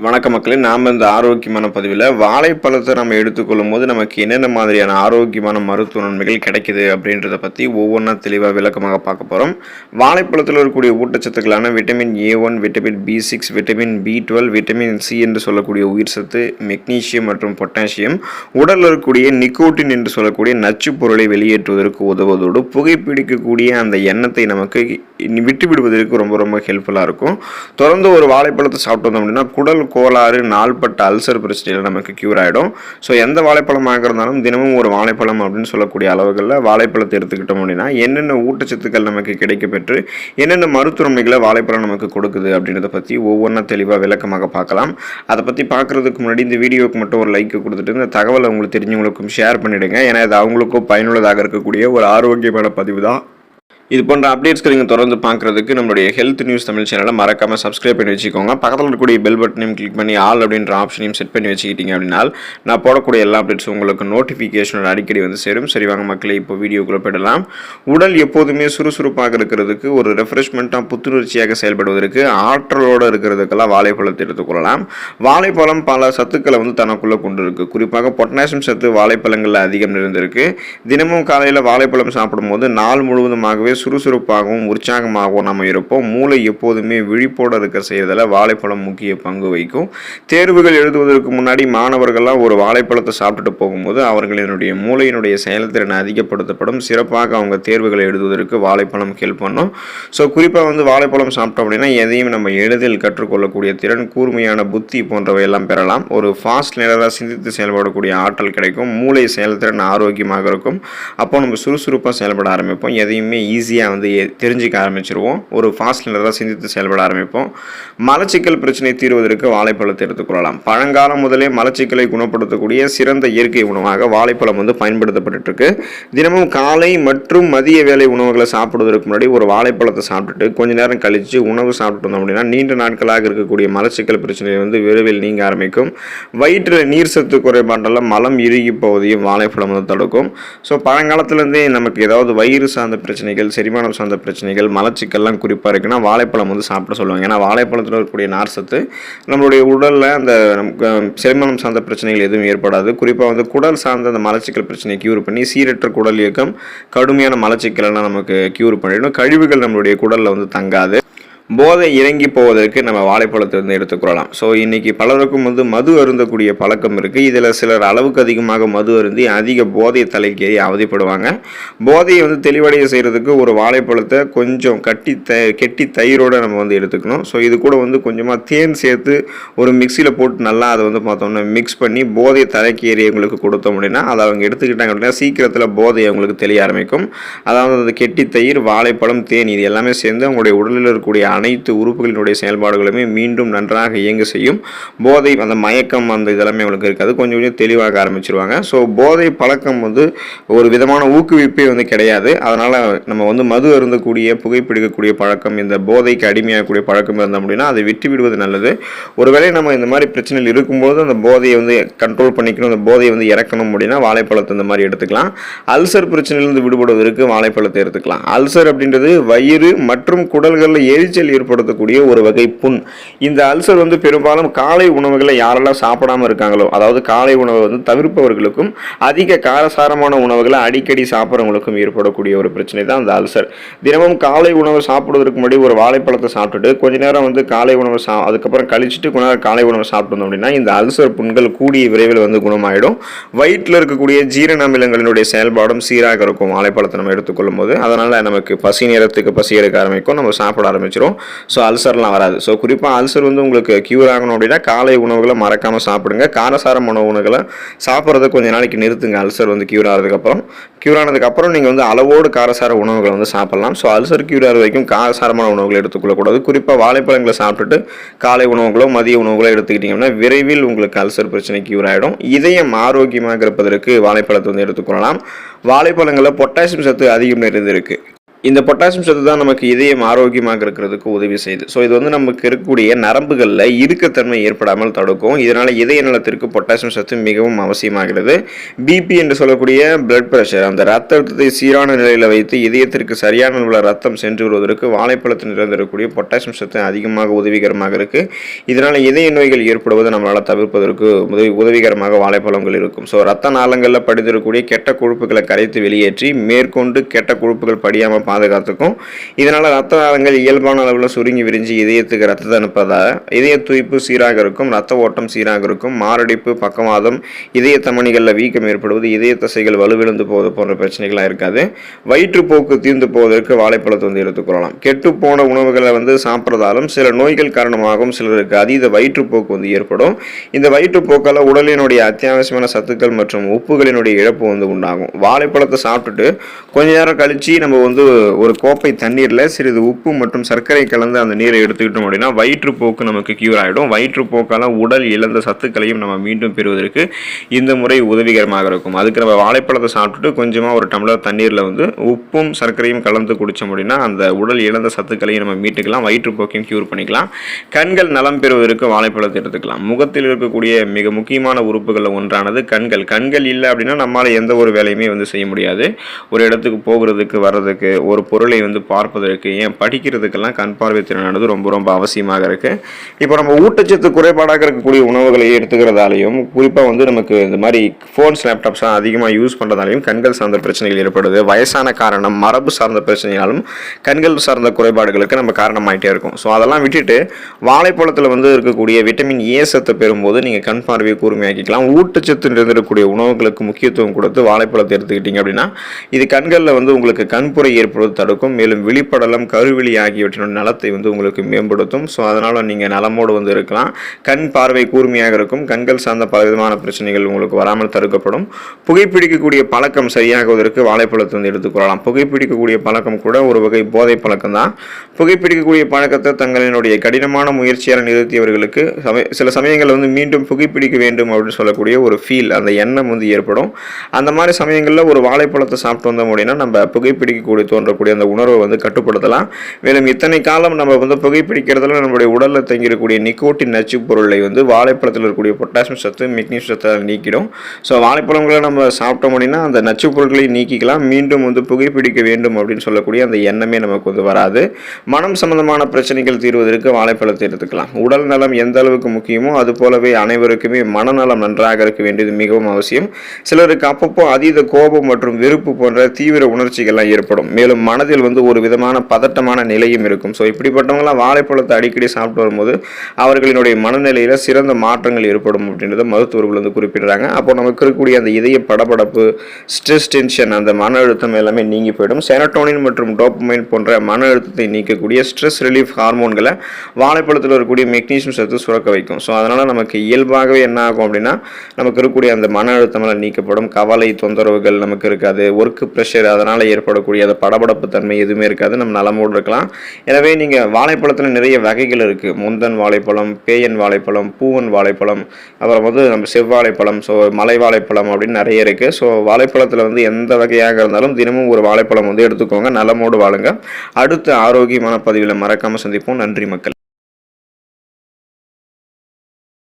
வணக்க மக்களே நாம் இந்த ஆரோக்கியமான பதிவில் வாழைப்பழத்தை நம்ம எடுத்துக்கொள்ளும் போது நமக்கு என்னென்ன மாதிரியான ஆரோக்கியமான மருத்துவ நன்மைகள் கிடைக்குது அப்படின்றத பற்றி ஒவ்வொன்றா தெளிவாக விளக்கமாக பார்க்க போகிறோம் வாழைப்பழத்தில் இருக்கக்கூடிய ஊட்டச்சத்துக்களான vitamin A one vitamin B six vitamin B twelve vitamin C என்று சொல்லக்கூடிய உயிர் சத்து மெக்னீசியம் மற்றும் பொட்டாசியம் உடலில் இருக்கக்கூடிய நிக்கோட்டின் என்று சொல்லக்கூடிய நச்சு பொருளை வெளியேற்றுவதற்கு உதவுவதோடு புகைப்பிடிக்கக்கூடிய அந்த எண்ணத்தை நமக்கு விட்டு விடுவதற்கு ரொம்ப ரொம்ப ஹெல்ப்ஃபுல்லாக இருக்கும். தொடர்ந்து ஒரு வாழைப்பழத்தை சாப்பிட்டு வந்தோம் அப்படின்னா குடல் கோளாறு நாள்பட்ட அல்சர் பிரச்சனையில் நமக்கு க்யூர் ஆகிடும் ஸோ எந்த வாழைப்பழமாக இருந்தாலும் தினமும் ஒரு வாழைப்பழம் அப்படின்னு சொல்லக்கூடிய அளவுகளில் வாழைப்பழத்தை எடுத்துக்கிட்டோம் அப்படின்னா என்னென்ன ஊட்டச்சத்துக்கள் நமக்கு கிடைக்கப்பெற்று என்னென்ன மருத்துவமைகளை வாழைப்பழம் நமக்கு கொடுக்குது அப்படின்றத பற்றி ஒவ்வொன்றா தெளிவாக விளக்கமாக பார்க்கலாம். அதை பற்றி பார்க்குறதுக்கு முன்னாடி இந்த வீடியோவுக்கு மட்டும் ஒரு லைக் கொடுத்துட்டு இந்த தகவலை உங்களுக்கு தெரிஞ்சவங்களுக்கும் ஷேர் பண்ணிவிடுங்க ஏன்னா இது அவங்களுக்கும் பயனுள்ளதாக இருக்கக்கூடிய ஒரு ஆரோக்கியமான பதிவு தான். இது போன்ற அப்டேட்ஸ்க்கு நீங்கள் தொடர்ந்து பார்க்குறதுக்கு நம்மளுடைய ஹெல்த் நியூஸ் தமிழ் சேனலை மறக்காமல் சப்ஸ்கிரைப் பண்ணி வச்சுக்கோங்க. பக்கத்தில் இருக்கக்கூடிய பெல் பட்டனையும் கிளிக் பண்ணி ஆல் அப்படின்ற ஆப்ஷனையும் செட் பண்ணி வச்சுக்கிட்டீங்க அப்படின்னா நான் போடக்கூடிய எல்லா அப்டேட்ஸும் உங்களுக்கு நோட்டிஃபிகேஷனோட அடிக்கடி வந்து சேரும். சரி வாங்க மக்களே இப்போ வீடியோக்குள்ளே போயிடலாம். உடல் எப்போதுமே சுறுசுறுப்பாக இருக்கிறதுக்கு ஒரு ரெஃப்ரெஷ்மெண்ட்டாக புத்துணர்ச்சியாக செயல்படுவதற்கு ஆற்றலோடு இருக்கிறதுக்கெல்லாம் வாழைப்பழத்தை எடுத்துக்கொள்ளலாம் வாழைப்பழம் பல சத்துக்களை வந்து தனக்குள்ளே கொண்டுருக்கு குறிப்பாக பொட்டாசியம் சத்து வாழைப்பழங்களில் அதிகம் நிறைந்திருக்கு. தினமும் காலையில் வாழைப்பழம் சாப்பிடும்போது நாள் முழுவதுமாகவே சுறுசுறுப்பாகவும் உற்சாகமாகவும் நம்ம இருப்போம். மூளை எப்போதுமே விழிப்போடு இருக்க செய்கிறதில் வாழைப்பழம் முக்கிய பங்கு வகிக்கும். தேர்வுகள் எழுதுவதற்கு முன்னாடி மாணவர்கள்லாம் ஒரு வாழைப்பழத்தை சாப்பிட்டுட்டு போகும்போது அவர்களினுடைய மூளையினுடைய செயல்திறன் அதிகப்படுத்தப்படும். சிறப்பாக அவங்க தேர்வுகளை எழுதுவதற்கு வாழைப்பழம் ஹெல்ப் பண்ணும். ஸோ குறிப்பாக வந்து வாழைப்பழம் சாப்பிட்டோம் அப்படின்னா எதையும் நம்ம எளிதில் கற்றுக்கொள்ளக்கூடிய திறன் கூர்மையான புத்தி போன்றவை எல்லாம் பெறலாம். ஒரு ஃபாஸ்ட் நேரராக சிந்தித்து செயல்படக்கூடிய ஆற்றல் கிடைக்கும். மூளை செயல்திறன் ஆரோக்கியமாக இருக்கும். அப்போ நம்ம சுறுசுறுப்பாக செயல்பட ஆரம்பிப்போம். எதையுமே ஈஸியாக வந்து தெரிஞ்சிக்க தெரிஞ்சுக்க ஆரம்பிச்சிருவோம். ஒரு ஃபாஸ்ட் நிலையில் சிந்தித்து செயல்பட ஆரம்பிப்போம். மலச்சிக்கல் பிரச்சனை தீர்வதற்கு வாழைப்பழத்தை எடுத்துக்கொள்ளலாம் பழங்காலம் முதலே மலச்சிக்கலை குணப்படுத்தக்கூடிய சிறந்த இயற்கை உணவாக வாழைப்பழம் வந்து பயன்படுத்தப்பட்டுருக்கு தினமும் காலை மற்றும் மதிய வேலை உணவுகளை சாப்பிடுவதற்கு முன்னாடி ஒரு வாழைப்பழத்தை சாப்பிட்டுட்டு கொஞ்ச நேரம் கழித்து உணவு சாப்பிட்டு வந்தோம் அப்படின்னா நீண்ட நாட்களாக இருக்கக்கூடிய மலச்சிக்கல் பிரச்சனை வந்து விரைவில் நீங்க ஆரம்பிக்கும். வயிற்றில் நீர் சத்து குறைபாட்டால் மலம் இறுகி போவதையும் வாழைப்பழம் வந்து தடுக்கும். ஸோ பழங்காலத்துலேருந்தே நமக்கு ஏதாவது வயிறு சார்ந்த பிரச்சனைகள் செரிமானம் சார்ந்த பிரச்சனைகள் மலச்சிக்கல்லாம் குறிப்பாக இருக்குன்னா வாழைப்பழம் வந்து சாப்பிட சொல்லுவாங்க. ஏன்னா வாழைப்பழத்தில் இருக்கக்கூடிய நார் சத்து நம்மளுடைய உடலில் அந்த நமக்கு செரிமானம் சார்ந்த பிரச்சனைகள் எதுவும் ஏற்படாது. குறிப்பாக வந்து குடல் சார்ந்த அந்த மலச்சிக்கல் பிரச்சனையை க்யூர் பண்ணி சீரற்ற குடல் இயக்கம் கடுமையான மலச்சிக்கலெல்லாம் நமக்கு க்யூர் பண்ணிடும். கழிவுகள் நம்மளுடைய குடலில் வந்து தங்காது. போதை இறங்கி போவதற்கு நம்ம வாழைப்பழத்தை வந்து எடுத்துக்கொள்ளலாம். ஸோ இன்னைக்கு பலருக்கும் வந்து மது அருந்தக்கூடிய பழக்கம் இருக்குது இதில் சிலர் அளவுக்கு அதிகமாக மது அருந்தி அதிக போதை தலைக்கேறி அவதிப்படுவாங்க. போதையை வந்து தெளிவடைய செய்கிறதுக்கு ஒரு வாழைப்பழத்தை கொஞ்சம் கட்டி த கெட்டி தயிரோடு நம்ம வந்து எடுத்துக்கணும். ஸோ இது கூட வந்து கொஞ்சமாக தேன் சேர்த்து ஒரு மிக்சியில் போட்டு நல்லா அதை வந்து பார்த்தோம்னா மிக்ஸ் பண்ணி போதை தலைக்கு ஏறியவங்களுக்கு கொடுத்தோம் அப்படின்னா அதை அவங்க எடுத்துக்கிட்டாங்க அப்படின்னா சீக்கிரத்தில் போதை அவங்களுக்கு தெளிய ஆரம்பிக்கும். அதாவது அந்த கெட்டி தயிர் வாழைப்பழம் தேன் இது எல்லாமே சேர்ந்து அவங்களுடைய உடலில் இருக்கக்கூடிய அனைத்து உறுப்புகளினுடைய செயல்பாடுகளுமே மீண்டும் நன்றாக இயங்க செய்யும். போதை அந்த மயக்கம் அந்த இதெல்லாமே அவங்களுக்கு இருக்காது. கொஞ்சம் கொஞ்சம் தெளிவாக ஆரம்பிச்சிருவாங்க. ஸோ போதை பழக்கம் வந்து ஒரு விதமான ஊக்குவிப்பே வந்து கிடையாது. அதனால் நம்ம வந்து மது அருந்தக்கூடிய புகைப்பிடிக்கக்கூடிய பழக்கம் இந்த போதைக்கு அடிமையாகக்கூடிய பழக்கம் இருந்தோம் அப்படின்னா அதை விட்டு விடுவது நல்லது. ஒருவேளை நம்ம இந்த மாதிரி பிரச்சனைகள் இருக்கும்போது அந்த போதையை வந்து கண்ட்ரோல் பண்ணிக்கணும் அந்த போதையை வந்து இறக்கணும் அப்படின்னா வாழைப்பழத்தை இந்த மாதிரி எடுத்துக்கலாம். அல்சர் பிரச்சனையிலிருந்து விடுபடுவதற்கு வாழைப்பழத்தை எடுத்துக்கலாம். அல்சர் அப்படின்றது வயிறு மற்றும் குடல்களில் எரிச்சல் ஏற்படுத்தக்கூடிய ஒரு வகை புண். இந்த அல்சர் வந்து பெரும்பாலும் காலை உணவுகளை யாரெல்லாம் சாப்பிடாம இருக்காங்களோ அதாவது காலை உணவை வந்து தவிர்ப்பவர்களுக்கும் அதிக காரசாரமான உணவுகளை அடிக்கடி சாப்பிட்றவங்களுக்கும் ஏற்படக்கூடிய ஒரு பிரச்சனை தான் அந்த அல்சர். தினமும் காலை உணவு சாப்பிடுவதற்கு முன்னாடி ஒரு வாழைப்பழத்தை சாப்பிட்டுட்டு கொஞ்ச நேரம் வந்து காலை உணவு சா அதுக்கப்புறம் கழிச்சிட்டு கொஞ்ச நேரம் காலை உணவு சாப்பிட்டு வந்தோம் அப்படின்னா இந்த அல்சர் புண்கள் கூடிய விரைவில் வந்து குணமாயிடும். வயிற்றில் இருக்கக்கூடிய ஜீரண அமிலங்களினுடைய செயல்பாடும் சீராக இருக்கும் வாழைப்பழத்தை நம்ம எடுத்துக்கொள்ளும் போது அதனால் நமக்கு பசி நேரத்துக்கு பசி எடுக்க ஆரம்பிக்கும் நம்ம சாப்பிட ஆரம்பிச்சிடும் வரும் ஸோ அல்சர்லாம் வராது. ஸோ குறிப்பாக அல்சர் வந்து உங்களுக்கு க்யூர் ஆகணும் அப்படின்னா காலை உணவுகளை மறக்காமல் சாப்பிடுங்க. காரசாரமான உணவுகளை சாப்பிட்றத கொஞ்ச நாளைக்கு நிறுத்துங்க. அல்சர் வந்து க்யூர் ஆகிறதுக்கப்புறம் க்யூர் ஆனதுக்கப்புறம் நீங்கள் வந்து அளவோடு காரசார உணவுகளை வந்து சாப்பிடலாம். ஸோ அல்சர் க்யூர் ஆகிற வரைக்கும் காரசாரமான உணவுகளை எடுத்துக்கொள்ளக்கூடாது குறிப்பாக வாழைப்பழங்களை சாப்பிட்டுட்டு காலை உணவுகளோ மதிய உணவுகளோ எடுத்துக்கிட்டிங்கன்னா விரைவில் உங்களுக்கு அல்சர் பிரச்சனை க்யூர் ஆகிடும் இதயம் ஆரோக்கியமாக இருப்பதற்கு வாழைப்பழத்தை வந்து எடுத்துக்கொள்ளலாம். வாழைப்பழங்களில் பொட்டாசியம் சத்து அதிகம் நிறைந்திருக்கு இந்த பொட்டாசியம் சத்து தான் நமக்கு இதயம் ஆரோக்கியமாக இருக்கிறதுக்கு உதவி செய்யுது. ஸோ இது வந்து நமக்கு இருக்கக்கூடிய நரம்புகளில் இறுக்கத்தன்மை ஏற்படாமல் தடுக்கும். இதனால் இதய நலத்திற்கு பொட்டாசியம் சத்து மிகவும் அவசியமாகிறது. பிபி என்று சொல்லக்கூடிய பிளட் ப்ரெஷர் அந்த ரத்த அழுத்தத்தை சீரான நிலையில் வைத்து இதயத்திற்கு சரியான உள்ள ரத்தம் சென்று வருவதற்கு வாழைப்பழத்தில் நிறந்திருக்கக்கூடிய பொட்டாசியம் சத்து அதிகமாக உதவிகரமாக இருக்குது இதனால் இதய நோய்கள் ஏற்படுவதை நம்மளால் தவிர்ப்பதற்கு உதவி உதவிகரமாக வாழைப்பழங்கள் இருக்கும். ஸோ ரத்த நாளங்களில் படிந்திருக்கக்கூடிய கெட்ட கொழுப்புகளை கரைத்து வெளியேற்றி மேற்கொண்டு கெட்ட கொழுப்புகள் படியாமல் பாதுகாத்துக்கும். இதனால் ரத்த நாளங்கள் இயல்பான அளவில் சுருங்கி விரிஞ்சு இதயத்துக்கு ரத்தத்தை அனுப்பதால் இதய துய்ப்பு சீராக இருக்கும் ரத்த ஓட்டம் சீராக இருக்கும் மாரடைப்பு பக்கவாதம் இதய தமணிகளில் வீக்கம் ஏற்படுவது இதய தசைகள் வலுவிழந்து போவது போன்ற பிரச்சனைகளாக இருக்காது. வயிற்றுப்போக்கு தீர்ந்து போவதற்கு வாழைப்பழத்தை வந்து எடுத்துக்கொள்ளலாம் கெட்டு போன உணவுகளை வந்து சாப்பிட்றதாலும் சில நோய்கள் காரணமாகவும் சிலருக்கு அதீத வயிற்றுப்போக்கு வந்து ஏற்படும். இந்த வயிற்றுப்போக்கால் உடலினுடைய அத்தியாவசியமான சத்துக்கள் மற்றும் உப்புகளினுடைய இழப்பு வந்து உண்டாகும். வாழைப்பழத்தை சாப்பிட்டுட்டு கொஞ்ச நேரம் கழித்து நம்ம வந்து ஒரு கோப்பை தண்ணீரில் சிறிது உப்பு மற்றும் சர்க்கரை கலந்து அந்த நீரை எடுத்துக்கிட்டோம் அப்படின்னா வயிற்றுப்போக்கு நமக்கு கியூர் ஆகிடும் வயிற்றுப்போக்கால் உடல் இழந்த சத்துக்களையும் நம்ம மீண்டும் பெறுவதற்கு இந்த முறை உதவிகரமாக இருக்கும். அதுக்கு நம்ம வாழைப்பழத்தை சாப்பிட்டுட்டு கொஞ்சமாக ஒரு டம்ளர் தண்ணீரில் வந்து உப்பும் சர்க்கரையும் கலந்து குடித்தோம் அப்படின்னா அந்த உடல் இழந்த சத்துக்களையும் நம்ம மீட்டுக்கலாம். வயிற்றுப்போக்கையும் கியூர் பண்ணிக்கலாம். கண்கள் நலம் பெறுவதற்கு வாழைப்பழத்தை எடுத்துக்கலாம். முகத்தில் இருக்கக்கூடிய மிக முக்கியமான உறுப்புகளில் ஒன்றானது கண்கள். கண்கள் இல்லை அப்படின்னா நம்மளால் எந்த ஒரு வேலையுமே வந்து செய்ய முடியாது. ஒரு இடத்துக்கு போகிறதுக்கு வர்றதுக்கு ஒரு பொருளை வந்து பார்ப்பதற்கு ஏன் படிக்கிறதுக்கெல்லாம் கண் பார்வை திறனானது ரொம்ப ரொம்ப அவசியமாக இருக்குது இப்போ நம்ம ஊட்டச்சத்து குறைபாடாக இருக்கக்கூடிய உணவுகளை எடுத்துக்கிறதாலையும் குறிப்பாக வந்து நமக்கு இந்த மாதிரி ஃபோன்ஸ் லேப்டாப்ஸ்லாம் அதிகமாக யூஸ் பண்ணுறதாலையும் கண்கள் சார்ந்த பிரச்சனைகள் ஏற்படுது. வயசான காரணம் மரபு சார்ந்த பிரச்சனையாலும் கண்கள் சார்ந்த குறைபாடுகளுக்கு நம்ம காரணமாயிட்டே இருக்கும். ஸோ அதெல்லாம் விட்டுட்டு வாழைப்பழத்தில் வந்து இருக்கக்கூடிய விட்டமின் ஏ சத்தை பெறும்போது நீங்கள் கண் பார்வையை கூர்மையாக்கிக்கலாம். ஊட்டச்சத்து நிறைந்திருக்கக்கூடிய உணவுகளுக்கு முக்கியத்துவம் கொடுத்து வாழைப்பழத்தை எடுத்துக்கிட்டீங்க அப்படின்னா இது கண்களில் வந்து உங்களுக்கு கண்புரை ஏற்படுவது தடுக்கும். மேலும் விழிப்படலம் கருவிழி ஆகியவற்றின் நலத்தை வந்து உங்களுக்கு மேம்படுத்தும். ஸோ அதனால் நீங்கள் நலமோடு வந்து இருக்கலாம். கண் பார்வை கூர்மையாக இருக்கும். கண்கள் சார்ந்த பலவிதமான பிரச்சனைகள் உங்களுக்கு வராமல் தடுக்கப்படும். புகைப்பிடிக்கக்கூடிய பழக்கம் சரியாகுவதற்கு வாழைப்பழத்தை வந்து எடுத்துக்கொள்ளலாம் புகைப்பிடிக்கக்கூடிய பழக்கம் கூட ஒரு வகை போதை பழக்கம் தான். புகைப்பிடிக்கக்கூடிய பழக்கத்தை தங்களினுடைய கடினமான முயற்சியால் நிறுத்தியவர்களுக்கு சமய சில சமயங்களில் வந்து மீண்டும் புகைப்பிடிக்க வேண்டும் அப்படின்னு சொல்லக்கூடிய ஒரு ஃபீல் அந்த எண்ணம் வந்து ஏற்படும். அந்த மாதிரி சமயங்களில் ஒரு வாழைப்பழத்தை சாப்பிட்டு வந்தோம் அப்படின்னா நம்ம புகைப்பிடிக்கக்கூடிய ஏற்படக்கூடிய அந்த உணர்வை வந்து கட்டுப்படுத்தலாம். மேலும் இத்தனை காலம் நம்ம வந்து புகைப்பிடிக்கிறதுல நம்மளுடைய உடலில் தங்கியிருக்கக்கூடிய நிக்கோட்டின் நச்சு பொருளை வந்து வாழைப்பழத்தில் இருக்கக்கூடிய பொட்டாசியம் சத்து மெக்னீசியம் சத்தை நீக்கிடும். ஸோ வாழைப்பழங்களை நம்ம சாப்பிட்டோம் அப்படின்னா அந்த நச்சு பொருட்களை நீக்கிக்கலாம். மீண்டும் வந்து புகைப்பிடிக்க வேண்டும் அப்படின்னு சொல்லக்கூடிய அந்த எண்ணமே நமக்கு வந்து வராது. மனம் சம்பந்தமான பிரச்சனைகள் தீர்வதற்கு வாழைப்பழத்தை எடுத்துக்கலாம். உடல் நலம் எந்த அளவுக்கு முக்கியமோ அது போலவே அனைவருக்குமே மனநலம் நன்றாக இருக்க வேண்டியது மிகவும் அவசியம். சிலருக்கு அப்பப்போ அதீத கோபம் மற்றும் வெறுப்பு போன்ற தீவிர உணர்ச்சிகள்லாம் ஏற்படும். மேலும் மனதில் வந்து ஒரு விதமான பதட்டமான நிலையும் இருக்கும். ஸோ இப்படிப்பட்டவங்களாம் வாழைப்பழத்தை அடிக்கடி சாப்பிட்டு வரும்போது அவர்களினுடைய மனநிலையில் சிறந்த மாற்றங்கள் ஏற்படும் அப்படின்றத மருத்துவர்கள் வந்து குறிப்பிடுறாங்க. அப்போ நமக்கு இருக்கக்கூடிய அந்த இதய படபடப்பு ஸ்ட்ரெஸ் டென்ஷன் அந்த மன அழுத்தம் எல்லாமே நீங்கி போயிடும். செனட்டோனின் மற்றும் டோப்மைன் போன்ற மன அழுத்தத்தை நீக்கக்கூடிய ஸ்ட்ரெஸ் ரிலீஃப் ஹார்மோன்களை வாழைப்பழத்தில் இருக்கக்கூடிய மெக்னீஷியம் சத்து சுரக்க வைக்கும். ஸோ அதனால் நமக்கு இயல்பாகவே என்ன ஆகும் அப்படின்னா நமக்கு இருக்கக்கூடிய அந்த மன அழுத்தமெல்லாம் நீக்கப்படும். கவலை தொந்தரவுகள் நமக்கு இருக்காது. ஒர்க்கு ப்ரெஷர் அதனால் ஏற்படக்கூடிய அந்த படபட தன்மை எதுவுமே இருக்காது. நம்ம நலமோடு இருக்கலாம். எனவே நீங்கள் வாழைப்பழத்தில் நிறைய வகைகள் இருக்குது முந்தன் வாழைப்பழம் பேயன் வாழைப்பழம் பூவன் வாழைப்பழம் அப்புறம் வந்து நம்ம செவ்வாழைப்பழம் ஸோ மலை வாழைப்பழம் அப்படின்னு நிறைய இருக்குது ஸோ வாழைப்பழத்தில் வந்து எந்த வகையாக இருந்தாலும் தினமும் ஒரு வாழைப்பழம் வந்து எடுத்துக்கோங்க. நலமோடு வாழுங்க. அடுத்த ஆரோக்கியமான பதிவில் மறக்காமல் சந்திப்போம். நன்றி மக்கள்.